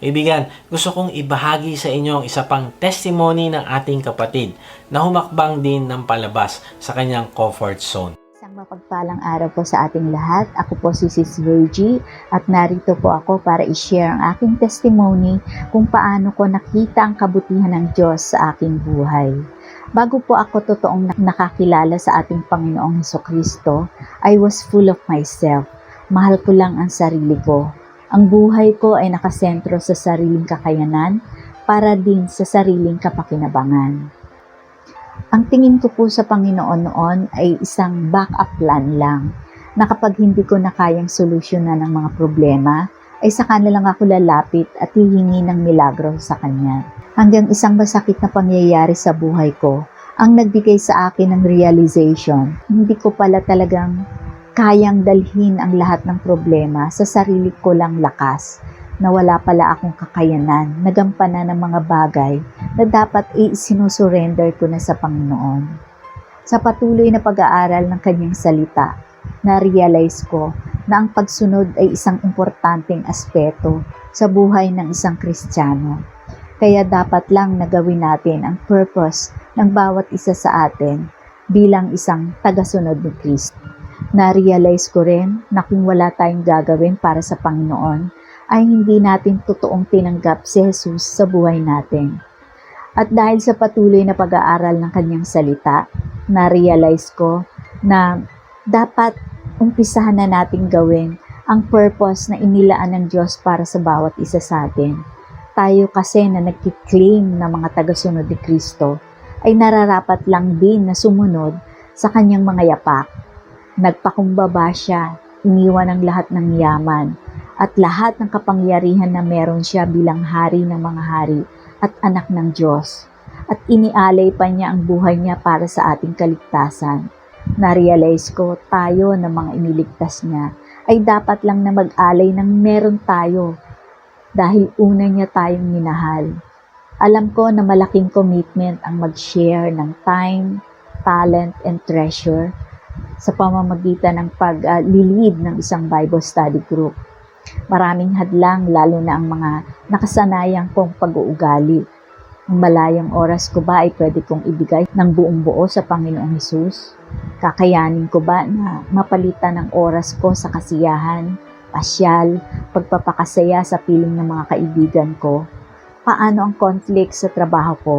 Ibigan, gusto kong ibahagi sa inyo ang isa pang testimony ng ating kapatid na humakbang din ng palabas sa kanyang comfort zone. Isang mapagpalang araw po sa ating lahat. Ako po si Sis Virgie at narito po ako para i-share ang aking testimony kung paano ko nakita ang kabutihan ng Diyos sa aking buhay. Bago po ako totoong nak- nakakilala sa ating Panginoong Heso Kristo, I was full of myself. Mahal ko lang ang sarili ko. Ang buhay ko ay nakasentro sa sariling kakayanan para din sa sariling kapakinabangan. Ang tingin ko po sa Panginoon noon ay isang backup plan lang na kapag hindi ko na kayang solusyonan ng mga problema, ay saka na lang ako lalapit at hihingi ng milagro sa Kanya. Hanggang isang masakit na pangyayari sa buhay ko, ang nagbigay sa akin ng realization, hindi ko pala talagang kayang dalhin ang lahat ng problema sa sarili ko lang lakas na wala pala akong kakayanan na gampanan ng mga bagay na dapat i-sinusurrender ko na sa Panginoon. Sa patuloy na pag-aaral ng kanyang salita, na-realize ko na ang pagsunod ay isang importanteng aspeto sa buhay ng isang Kristiyano. Kaya dapat lang nagawin natin ang purpose ng bawat isa sa atin bilang isang tagasunod ni Kristo. Na-realize ko rin na kung wala tayong gagawin para sa Panginoon, ay hindi natin totoong tinanggap si Jesus sa buhay natin. At dahil sa patuloy na pag-aaral ng kanyang salita, na-realize ko na dapat umpisahan na natin gawin ang purpose na inilaan ng Diyos para sa bawat isa sa atin. Tayo kasi na nagkiklaim na mga tagasunod ni Kristo ay nararapat lang din na sumunod sa kanyang mga yapak. Nagpakumbaba siya, iniwan ang lahat ng yaman, at lahat ng kapangyarihan na meron siya bilang hari ng mga hari at anak ng Diyos. At inialay pa niya ang buhay niya para sa ating kaligtasan. Na-realize ko tayo na mga iniligtas niya ay dapat lang na mag-alay ng meron tayo dahil una niya tayong minahal. Alam ko na malaking commitment ang mag-share ng time, talent, and treasure sa pamamagitan ng pag-lilid ng isang Bible study group. Maraming hadlang lalo na ang mga nakasanayang pong pag-uugali. Ang malayang oras ko ba ay pwede kong ibigay ng buong buo sa Panginoong Hesus? Kakayanin ko ba na mapalitan ang oras ko sa kasiyahan, pasyal, pagpapakasaya sa piling ng mga kaibigan ko? Paano ang conflict sa trabaho ko?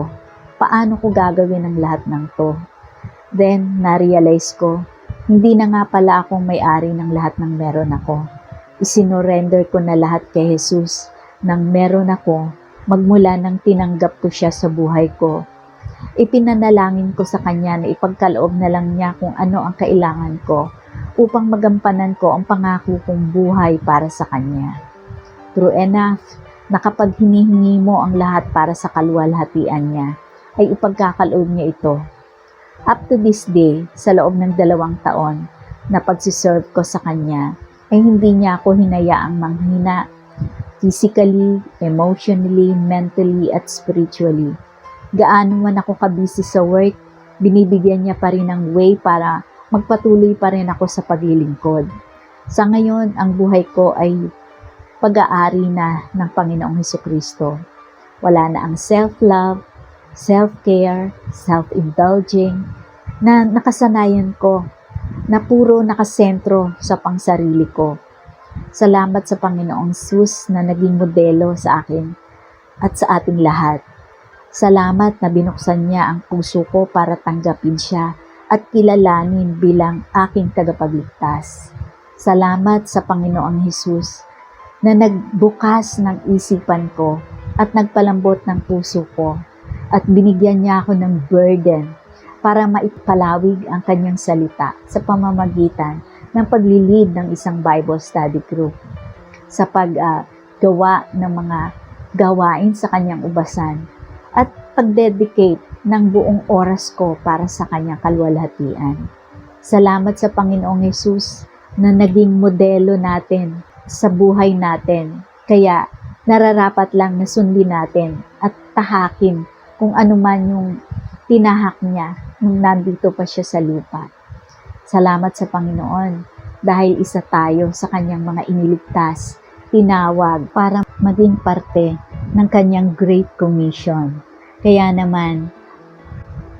Paano ko gagawin ang lahat ng to? Then, na-realize ko, hindi na nga pala akong may-ari ng lahat ng meron ako isinorender ko na lahat kay Jesus nang meron ako magmula nang tinanggap ko siya sa buhay ko. Ipinanalangin ko sa Kanya na ipagkaloob na lang niya kung ano ang kailangan ko upang magampanan ko ang pangako kong buhay para sa Kanya. True enough, na kapag hinihingi mo ang lahat para sa kaluwalhatian niya, ay ipagkakaloob niya ito. Up to this day, sa loob ng dalawang taon na pagsiserve ko sa Kanya, ay hindi niya ako hinayaang manghina physically, emotionally, mentally, at spiritually. Gaano man ako kabisi sa work, binibigyan niya pa rin ng way para magpatuloy pa rin ako sa paglilingkod. Sa ngayon, ang buhay ko ay pag-aari na ng Panginoong Heso Kristo. Wala na ang self-love, self-care, self-indulging, na nakasanayan ko na puro nakasentro sa pangsarili ko. Salamat sa Panginoong Sus na naging modelo sa akin at sa ating lahat. Salamat na binuksan niya ang puso ko para tanggapin siya at kilalanin bilang aking tagapagligtas. Salamat sa Panginoong Hesus na nagbukas ng isipan ko at nagpalambot ng puso ko at binigyan niya ako ng burden para maipalawig ang kanyang salita sa pamamagitan ng paglilid ng isang Bible study group sa paggawa ng mga gawain sa kanyang ubasan at pagdedicate ng buong oras ko para sa kanyang kalwalhatian. Salamat sa Panginoong Yesus na naging modelo natin sa buhay natin. Kaya nararapat lang na sundin natin at tahakin kung ano man yung tinahak niya nung nandito pa siya sa lupa. Salamat sa Panginoon dahil isa tayo sa kanyang mga iniligtas, tinawag para maging parte ng kanyang Great Commission. Kaya naman,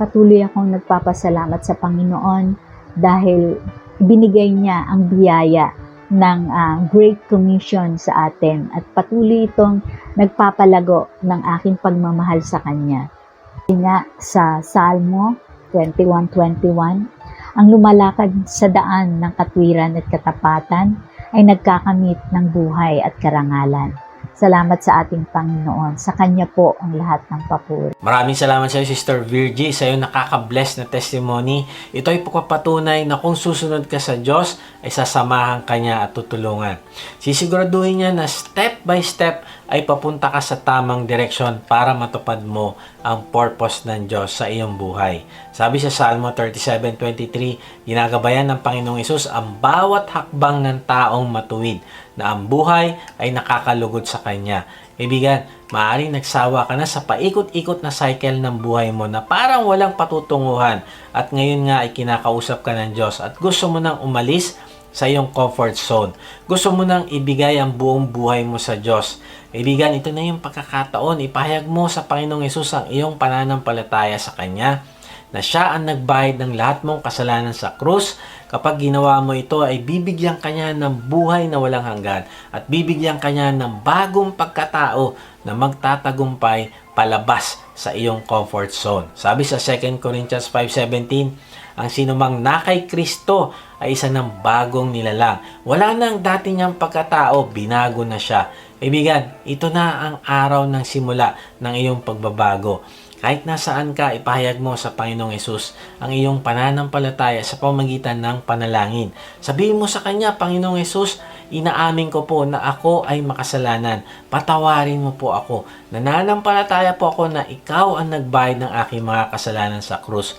patuloy akong nagpapasalamat sa Panginoon dahil binigay niya ang biyaya ng ah, Great Commission sa atin at patuloy itong nagpapalago ng aking pagmamahal sa Kanya. Nga sa Salmo 21.21, ang lumalakad sa daan ng katwiran at katapatan ay nagkakamit ng buhay at karangalan. Salamat sa ating Panginoon. Sa Kanya po ang lahat ng papuri. Maraming salamat sa iyo, Sister Virgie, sa iyo nakaka-bless na testimony. Ito ay pagpapatunay na kung susunod ka sa Diyos, ay sasamahan ka niya at tutulungan. Sisiguraduhin niya na step by step ay papunta ka sa tamang direksyon para matupad mo ang purpose ng Diyos sa iyong buhay. Sabi sa Salmo 37.23, ginagabayan ng Panginoong Isus ang bawat hakbang ng taong matuwid na ang buhay ay nakakalugod sa Kanya. Kaibigan, maaaring nagsawa ka na sa paikot-ikot na cycle ng buhay mo na parang walang patutunguhan at ngayon nga ay kinakausap ka ng Diyos at gusto mo nang umalis sa iyong comfort zone. Gusto mo nang ibigay ang buong buhay mo sa Diyos. Kaibigan, ito na yung pagkakataon. Ipahayag mo sa Panginoong Yesus ang iyong pananampalataya sa Kanya na siya ang nagbayad ng lahat mong kasalanan sa krus. Kapag ginawa mo ito ay bibigyan kanya ng buhay na walang hanggan at bibigyan kanya ng bagong pagkatao na magtatagumpay palabas sa iyong comfort zone. Sabi sa 2 Corinthians 5.17, ang sinumang na kay Kristo ay isa ng bagong nilalang. Wala nang dati niyang pagkatao, binago na siya. Kaibigan, ito na ang araw ng simula ng iyong pagbabago. Kahit nasaan ka, ipahayag mo sa Panginoong Yesus ang iyong pananampalataya sa pamagitan ng panalangin. Sabihin mo sa Kanya, Panginoong Yesus, inaamin ko po na ako ay makasalanan. Patawarin mo po ako. Nananampalataya po ako na ikaw ang nagbayad ng aking mga kasalanan sa krus.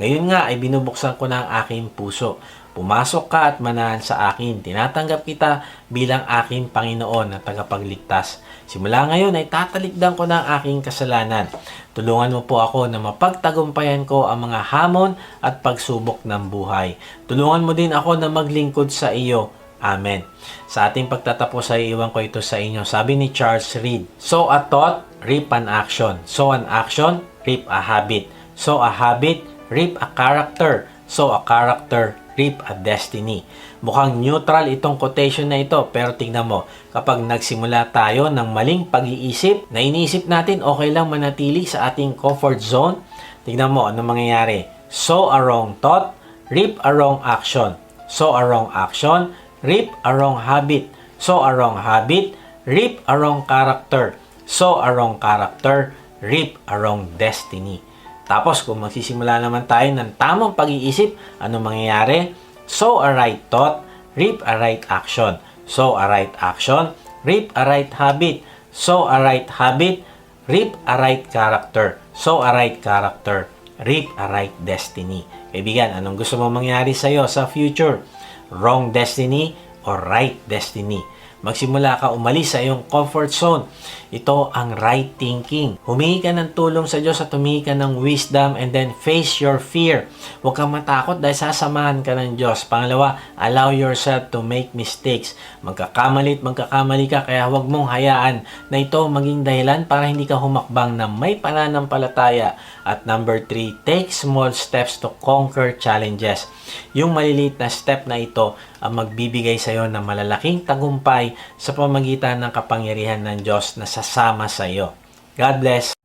Ngayon nga ay binubuksan ko na ang aking puso. Pumasok ka at manahan sa akin. Tinatanggap kita bilang aking Panginoon na tagapagligtas. Simula ngayon ay tatalikdan ko na ang aking kasalanan. Tulungan mo po ako na mapagtagumpayan ko ang mga hamon at pagsubok ng buhay. Tulungan mo din ako na maglingkod sa iyo. Amen. Sa ating pagtatapos ay iwan ko ito sa inyo. Sabi ni Charles Reed, Sow a thought, reap an action. Sow an action, reap a habit. Sow a habit, reap a character. Sow a character, reap a destiny. Mukhang neutral itong quotation na ito, pero tingnan mo, kapag nagsimula tayo ng maling pag-iisip, na iniisip natin okay lang manatili sa ating comfort zone, tingnan mo ano mangyayari. Sow a wrong thought, reap a wrong action. Sow a wrong action, reap a wrong habit. Sow a wrong habit, reap a wrong character. Sow a wrong character, reap a wrong destiny. Tapos kung magsisimula naman tayo ng tamang pag-iisip, ano mangyayari? Sow a right thought, reap a right action. Sow a right action, reap a right habit. Sow a right habit, reap a right character. Sow a right character, reap a right destiny. Kaibigan, anong gusto mo mangyari sa'yo sa future? Wrong destiny or right destiny? Magsimula ka umalis sa iyong comfort zone. Ito ang right thinking. Humingi ka ng tulong sa Diyos at humingi ka ng wisdom and then face your fear. Huwag kang matakot dahil sasamahan ka ng Diyos. Pangalawa, allow yourself to make mistakes. Magkakamali at magkakamali ka kaya huwag mong hayaan na ito maging dahilan para hindi ka humakbang na may pananampalataya. At number three, take small steps to conquer challenges. Yung maliliit na step na ito ang magbibigay sa iyo ng malalaking tagumpay sa pamagitan ng kapangyarihan ng Diyos na sasama sa iyo. God bless.